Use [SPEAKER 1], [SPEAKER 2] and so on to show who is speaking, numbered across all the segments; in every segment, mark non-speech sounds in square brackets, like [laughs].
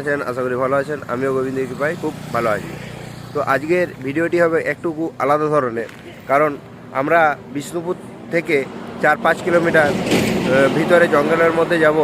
[SPEAKER 1] আছেন? আশা করি ভালো আছেন। আমিও গোবিন্দ কৃপায় খুব ভালো আছি। তো আজকের ভিডিওটি হবে একটুকু আলাদা ধরনের। কারণ আমরা বিষ্ণুপুর থেকে চার পাঁচ কিলোমিটার ভিতরে জঙ্গলের মধ্যে যাব।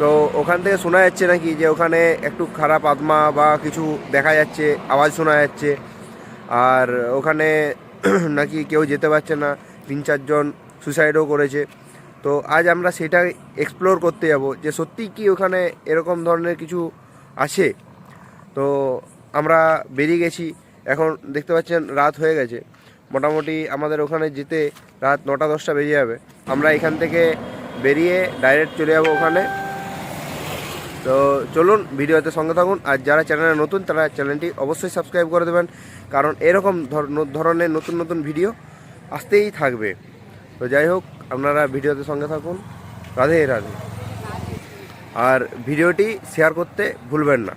[SPEAKER 1] তো ওখান থেকে শোনা যাচ্ছে নাকি যে ওখানে একটু খারাপ আত্মা বা কিছু দেখা যাচ্ছে, আওয়াজ শোনা যাচ্ছে। আর ওখানে [clears throat] নাকি কেউ যেতে পারছে না। তিন চারজন সুসাইডও করেছে। তো আজ আমরা সেটা এক্সপ্লোর করতে যাব যে সত্যি কি ওখানে এরকম ধরনের কিছু আছে। তো আমরা বেরিয়ে গেছি। এখন দেখতে পাচ্ছেন, রাত হয়ে গেছে। মোটামুটি আমাদের ওখানে যেতে রাত নটা দশটা বেরিয়ে যাবে। আমরা এখান থেকে বেরিয়ে ডাইরেক্ট চলে যাব ওখানে। তো চলুন, ভিডিওতে সঙ্গে থাকুন। আর যারা চ্যানেলে নতুন, তারা চ্যানেলটি অবশ্যই সাবস্ক্রাইব করে দেবেন। কারণ এরকম ধর- ধরনের নতুন নতুন ভিডিও আসতেই থাকবে। তো যাই হোক, আপনারা ভিডিওতে সঙ্গে থাকুন। রাধে রাধে। আর ভিডিওটি শেয়ার করতে ভুলবেন না।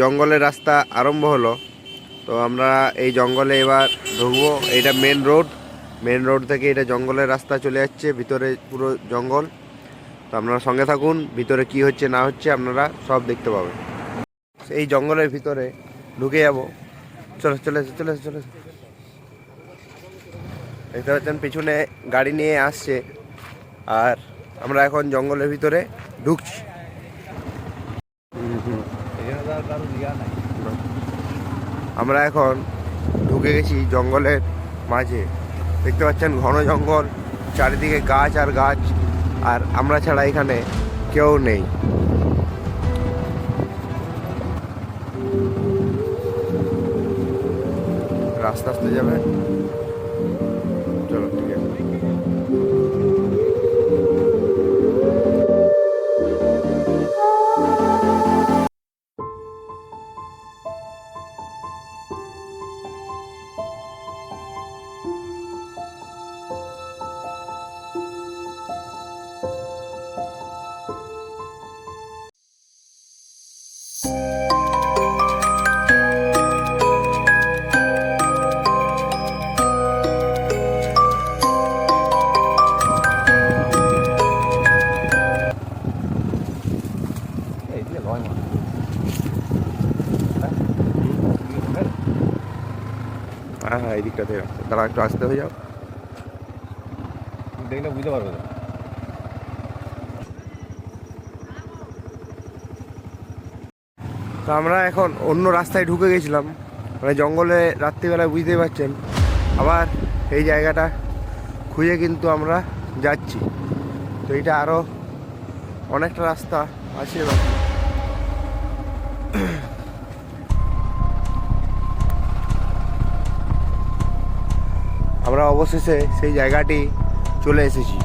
[SPEAKER 1] জঙ্গলের রাস্তা আরম্ভ হলো। তো আমরা এই জঙ্গলে এবার ঢুকবো। এটা মেন রোড মেন রোড থেকে এটা জঙ্গলের রাস্তা চলে যাচ্ছে। ভিতরে পুরো জঙ্গল। তো আপনারা সঙ্গে থাকুন, ভিতরে কি হচ্ছে, না হচ্ছে আপনারা সব দেখতে পাবেন। এই জঙ্গলের ভিতরে ঢুকে যাব। চলে চলে চলে চলে। দেখতে পাচ্ছেন, পিছনে গাড়ি নিয়ে আসছে। আর আমরা এখন জঙ্গলের ভিতরে ঢুকছি। আমরা এখন ঢুকে গেছি জঙ্গলের মাঝে। দেখতে পাচ্ছেন ঘন জঙ্গল, চারিদিকে গাছ আর গাছ, আর আমরা ছাড়া এখানে কেউ নেই। রাস্তা আসতে যাবে। দিকটাতে দাঁড়া একটু আসতে হয়ে যাও।
[SPEAKER 2] দেখলে বুঝতে পারবে
[SPEAKER 1] তো। আমরা এখন অন্য রাস্তায় ঢুকে গেছিলাম। মানে জঙ্গলে রাত্রিবেলায় বুঝতেই পারছেন। আবার এই জায়গাটা খুঁজে কিন্তু আমরা যাচ্ছি। তো এটা আরও অনেকটা রাস্তা আছে বাকি। আমরা অবশেষে সেই জায়গাটি চলে এসেছি।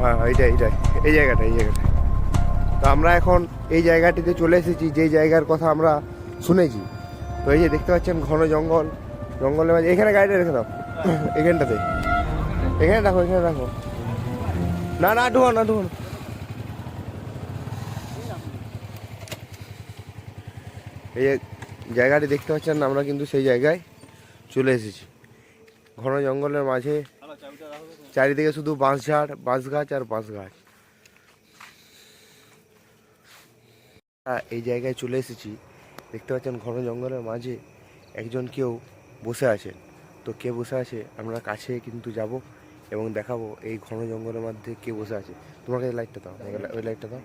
[SPEAKER 1] হ্যাঁ এইটাই এইটাই। এই জায়গাটা এই জায়গাটা তো আমরা এখন এই জায়গাটিতে চলে এসেছি যে জায়গার কথা আমরা শুনেছি। তো এই যে দেখতে পাচ্ছেন ঘন জঙ্গল, জঙ্গলের মাঝে এখানে গাড়িটা রেখে দাও। এখানটাতে। এখানে রাখো এখানে রাখো। না না ঢুকো না ঢুকো এই জায়গাটি দেখতে পাচ্ছেন, আমরা কিন্তু সেই জায়গায় চলে এসেছি। ঘন জঙ্গলের মাঝে। চারিদিকে শুধু বাঁশ ঝাড়, বাঁশ গাছ আর বাঁশ গাছ। এই জায়গায় চলে এসেছি। দেখতে পাচ্ছেন ঘন জঙ্গলের মাঝে একজন কেউ বসে আছেন। তো কে বসে আছে? আমরা কাছে কিন্তু যাব এবং দেখাবো এই ঘন জঙ্গলের মধ্যে কে বসে আছে। তোমাকে এই লাইটটা দাও ওই লাইটটা দাও।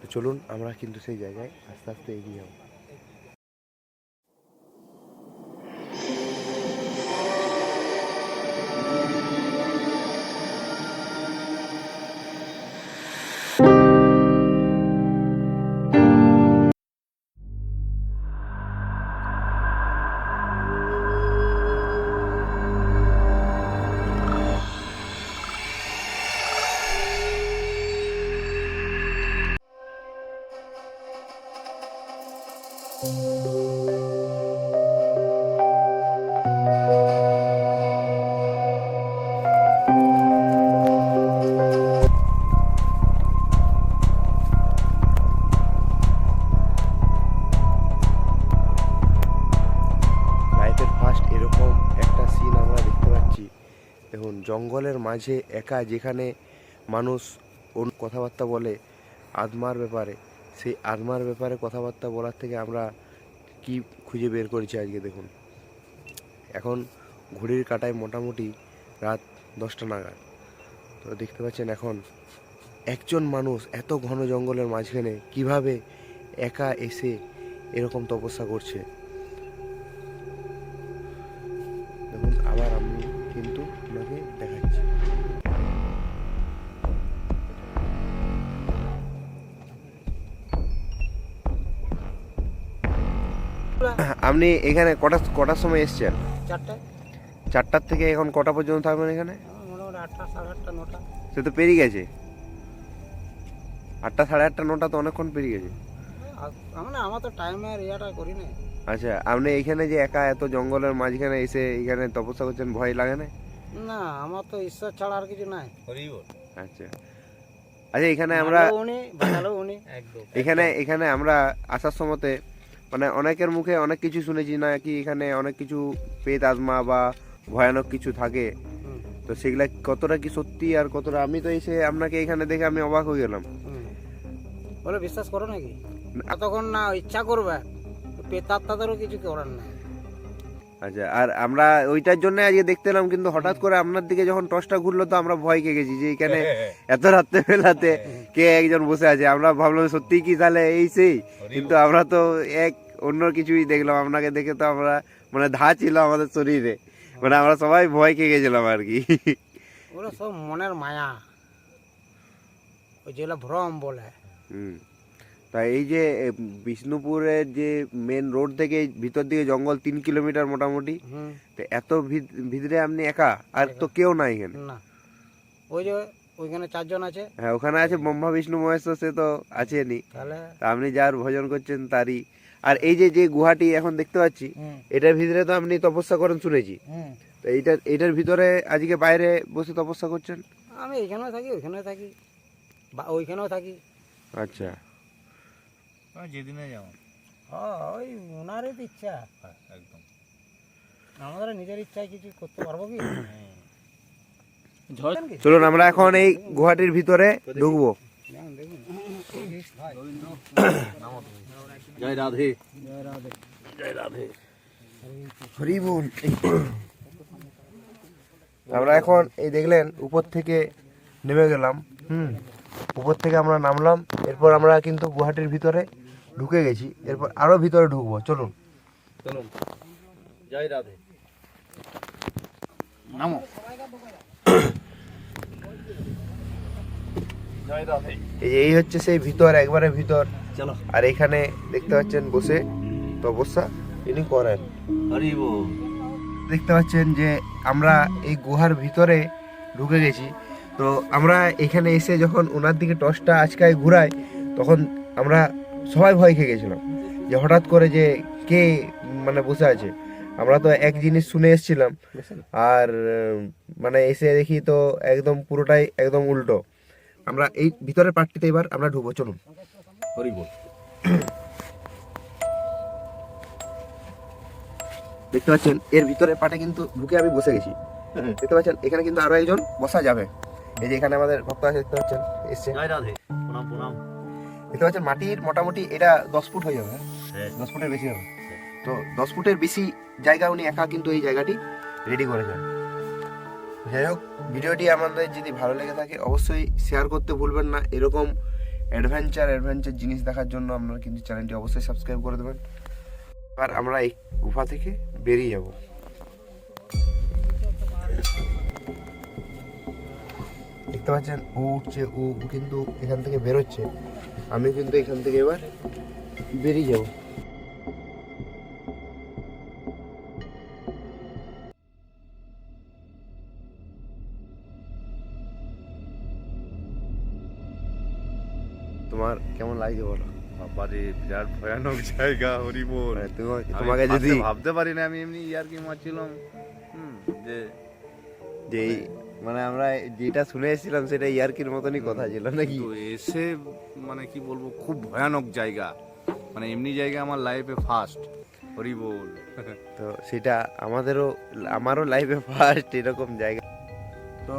[SPEAKER 1] তো চলুন, আমরা কিন্তু সেই জায়গায় আস্তে আস্তে এগিয়ে যাব। মাঝে একা যেখানে মানুষ অন্য কথাবার্তা বলে আত্মার ব্যাপারে, সেই আত্মার ব্যাপারে কথাবার্তা বলার থেকে আমরা কি খুঁজে বের করেছি আজকে দেখুন। এখন ঘড়ির কাটায় মোটামুটি রাত দশটা নাগাদ। তো দেখতে পাচ্ছেন এখন একজন মানুষ এত ঘন জঙ্গলের মাঝখানে কীভাবে একা এসে এরকম তপস্যা করছে। আপনি এখানে কটা কটার সময় এসছেন?
[SPEAKER 2] চারটে
[SPEAKER 1] চারটার থেকে এখন কটা পর্যন্ত থাকবেন এখানে?
[SPEAKER 2] মোটামুটি আটটা সাড়ে আটটা নটা।
[SPEAKER 1] সে তো পেরিয়ে গেছে। আটটা সাড়ে আটটা নটা তো অনেকক্ষণ পেরিয়ে গেছে।
[SPEAKER 2] মানে আমার তো টাইমের ইয়েটা করি না
[SPEAKER 1] আচ্ছা আপনি এখানে যে একা এত জঙ্গলের মাঝখানে এসে এখানে তপস্যা করছেন ভয় লাগে না?
[SPEAKER 2] না আমার তো ঈশ্বর ছাড়া আর কিছু নাই।
[SPEAKER 1] আচ্ছা। আচ্ছা এখানে আমরা
[SPEAKER 2] উনি উনি।
[SPEAKER 1] এখানে এখানে আমরা আসার সময়তে মানে অনেকের মুখে অনেক কিছু শুনেছি না কি এখানে অনেক কিছু পেত আজমা বা ভয়ানক কিছু থাকে। তো সেগুলা কতটা কি সত্যি আর কতটা আমি তো এসে আপনাকে এখানে দেখে আমি অবাক হয়ে গেলাম।
[SPEAKER 2] বলে বিশ্বাস করো নাকি? তখন না ইচ্ছা করবে পেতার তাদেরও কিছু করার নাই।
[SPEAKER 1] আচ্ছা আর আমরা ওইটার জন্য আজকে দেখতে এলাম কিন্তু হঠাৎ করে আপনার দিকে যখন টসটা ঘুরলো তো আমরা ভয় খেয়ে গেছি যে এখানে [laughs] এত রাত্রে বেলাতে কে একজন বসে আছে। আমরা ভাবলাম সত্যি কি তাহলে এই সেই? কিন্তু আমরা তো এক অন্য কিছুই দেখলাম। আপনাকে দেখে তো আমরা মানে ধা ছিল আমাদের শরীরে। মানে আমরা সবাই ভয় খেয়ে গেছিলাম আর কি।
[SPEAKER 2] ওরা সব মনের মায়া। ওই যেগুলো ভ্রম বলে।
[SPEAKER 1] হুম। তা এই যে বিষ্ণুপুরের যে মেন রোড থেকে ভিতর দিকে জঙ্গল তিন কিলোমিটার মোটামুটি তো এত ভিত- ভিতরে আপনি একা? আর তো কেউ নাই এখানে?
[SPEAKER 2] না। ওই যে ওইখানে চারজন আছে।
[SPEAKER 1] হ্যাঁ ওখানে আছে ব্রহ্মা বিষ্ণু মহেশ্বর সে তো আছেনি
[SPEAKER 2] তাহলে
[SPEAKER 1] আপনি যার ভজন করছেন তারই। আর এই যে যে গুহাটি এখন দেখতে পাচ্ছি এটার ভিতরে তো আপনি তপস্যা করেন শুনেছি। তো এইটার এইটার ভিতরে আজকে বাইরে বসে তপস্যা করছেন?
[SPEAKER 2] আমি এখানেও থাকি ওইখানেও থাকি বা ওইখানেও থাকি।
[SPEAKER 1] আচ্ছা।
[SPEAKER 3] যেদিনে যাও।
[SPEAKER 2] হ্যাঁ ওই ওনারই তো ইচ্ছা।
[SPEAKER 3] একদম।
[SPEAKER 2] আমাদের নিজের ইচ্ছায় কিছু করতে পারব কি?
[SPEAKER 1] চলুন আমরা এখন এই গুহাটির ভিতরে ঢুকবো।
[SPEAKER 2] দেখুন, দেখুন।
[SPEAKER 3] জয় রাধে।
[SPEAKER 1] হরি বল আমরা এখন এই দেখলেন উপর থেকে নেমে গেলাম হুম। উপর থেকে আমরা নামলাম এরপর আমরা কিন্তু গুহাটির ভিতরে ঢুকে গেছি এরপর আরও ভিতরে ঢুকবো। চলুন।
[SPEAKER 3] চলুন। জয় রাধে। নামো। জয় রাধে।
[SPEAKER 1] এই এই হচ্ছে সেই ভিতর একবারে ভিতর।
[SPEAKER 3] চলো।
[SPEAKER 1] আর এখানে দেখতে পাচ্ছেন বসে তপস্যা ইনি করেন।
[SPEAKER 3] হরি
[SPEAKER 1] দেখতে পাচ্ছেন যে আমরা এই গুহার ভিতরে ঢুকে গেছি। তো আমরা এখানে এসে যখন ওনার দিকে টর্চটা আজকায় ঘুরাই তখন আমরা সবাই ভয় খেয়ে গেছিলাম যে হঠাৎ করে যে কে মানে বসে আছে। আমরা তো এক জিনিস শুনে এসেছিলাম। আর মানে এসে দেখি তো একদম পুরোটাই একদম উল্টো। আমরা এই ভিতরের পার্টটিতে এবার আমরা ঢুকবো চলুন। দেখতে পাচ্ছেন এর ভিতরে পাটে কিন্তু ঢুকে আমি বসে গেছি। দেখতে পাচ্ছেন এখানে কিন্তু আরও একজন বসা যাবে। এই যে এখানে আমাদের ভক্ত আছে দেখতে পাচ্ছেন এসছে।
[SPEAKER 3] প্রণাম প্রণাম।
[SPEAKER 1] দেখতে পাচ্ছেন মাটির মোটামুটি এটা দশ ফুট হয়ে যাবে।
[SPEAKER 3] হ্যাঁ।
[SPEAKER 1] দশ ফুটের বেশি হবে। তো দশ ফুটের বেশি জায়গা উনি একা কিন্তু এই জায়গাটি রেডি করেছেন যাই হোক ভিডিওটি আমাদের যদি ভালো লেগে থাকে অবশ্যই শেয়ার করতে ভুলবেন না। এরকম অ্যাডভেঞ্চার অ্যাডভেঞ্চার জিনিস দেখার জন্য আপনারা কিন্তু চ্যানেলটি অবশ্যই সাবস্ক্রাইব করে দেবেন। এবার আমরা এই গুফা থেকে বেরিয়ে যাব। দেখতে পাচ্ছেন ও উঠছে ও কিন্তু এখান থেকে বেরোচ্ছে। আমি কিন্তু এখান থেকে এবার বেরিয়ে যাব। তোমার কেমন লাগছে বলো?
[SPEAKER 3] বাবারে বিরাট ভয়ানক জায়গা হরি বল
[SPEAKER 1] মানে তোমাকে যদি
[SPEAKER 3] ভাবতে পারি না আমি এমনি ইয়ার কি মারছিলাম। হুম যে
[SPEAKER 1] যে মানে আমরা যেটা শুনে এসেছিলাম সেটা ইয়ার্কির মতনই কথা ছিল নাকি?
[SPEAKER 3] তো এসে মানে কি বলব খুব ভয়ানক জায়গা। মানে এমনি জায়গা আমার লাইফে ফার্স্ট হরি বল।
[SPEAKER 1] তো সেটা আমাদেরও আমারও লাইফে ফার্স্ট এরকম জায়গা। তো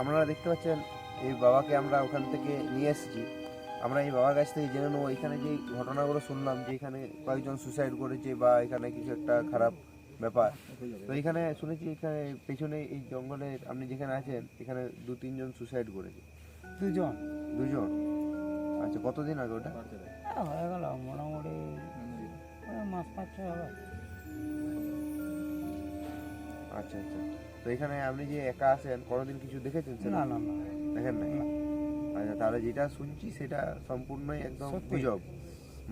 [SPEAKER 1] আপনারা দেখতে পাচ্ছেন এই বাবাকে আমরা ওখান থেকে নিয়ে এসেছি। আমরা এই বাবার কাছ থেকে জেনে নেব এখানে যে ঘটনাগুলো শুনলাম যে এখানে কয়েকজন সুসাইড করেছে বা এখানে কিছু একটা খারাপ ব্যাপার। তো এখানে শুনেছি এখানে পেছনে এই জঙ্গলে আপনি যেখানে আছেন এখানে দু তিনজন সুসাইড করেছে।
[SPEAKER 2] দুজন।
[SPEAKER 1] দুজন? আচ্ছা কতদিন আগে ওটা?
[SPEAKER 2] হয়ে গেল মোটামুটি মাস পাঁচ ছয় হবে।
[SPEAKER 1] আচ্ছা আচ্ছা। তো এখানে আপনি যে একা আছেন কোনোদিন কিছু দেখেছেন সেটা?
[SPEAKER 2] না না না।
[SPEAKER 1] দেখেন না। আচ্ছা তাহলে যেটা শুনছি সেটা সম্পূর্ণই একদম। গুজব।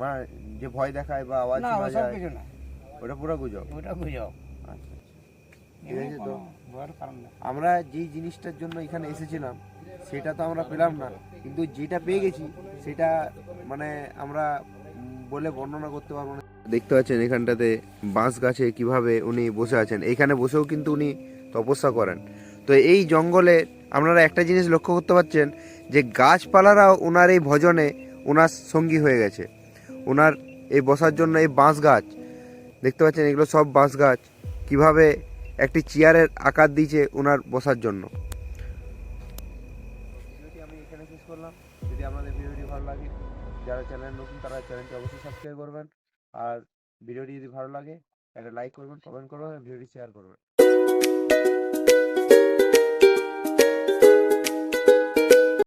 [SPEAKER 1] মা যে ভয় দেখায় বা আওয়াজ
[SPEAKER 2] না
[SPEAKER 1] শোনা যায়।
[SPEAKER 2] কিছু না।
[SPEAKER 1] ওটা পুরো গুজব।
[SPEAKER 2] ওটা গুজব।
[SPEAKER 1] আচ্ছা ঠিক আছে তো।
[SPEAKER 2] কারণ নেই।
[SPEAKER 1] আমরা যেই জিনিসটার জন্য এখানে এসেছিলাম সেটা তো আমরা পেলাম না। কিন্তু যেটা পেয়ে গেছি সেটা মানে আমরা বলে বর্ণনা করতে পারব না। দেখতে পাচ্ছেন এখানটাতে বাঁশ গাছে কীভাবে উনি বসে আছেন। এখানে বসেও কিন্তু উনি তপস্যা করেন। তো এই জঙ্গলে আপনারা একটা জিনিস লক্ষ্য করতে পারছেন যে গাছপালারাও ওনার এই ভজনে ওনার সঙ্গী হয়ে গেছে। ওনার এই বসার জন্য এই বাঁশ গাছ দেখতে পাচ্ছেন, এগুলো সব বাঁশ গাছ। কীভাবে একটি চেয়ারের আকার দিয়েছে ওনার বসার জন্য। আমি এখানে শেষ করলাম। যদি আপনাদের ভিডিওটি ভালো লাগে, যারা চ্যানেল নতুন, তারা চ্যানেলটি অবশ্যই সাবস্ক্রাইব করবেন। আর ভিডিওটি যদি ভালো লাগে, একটা লাইক করবেন, কমেন্ট করবেন, ভিডিওটি শেয়ার করবেন।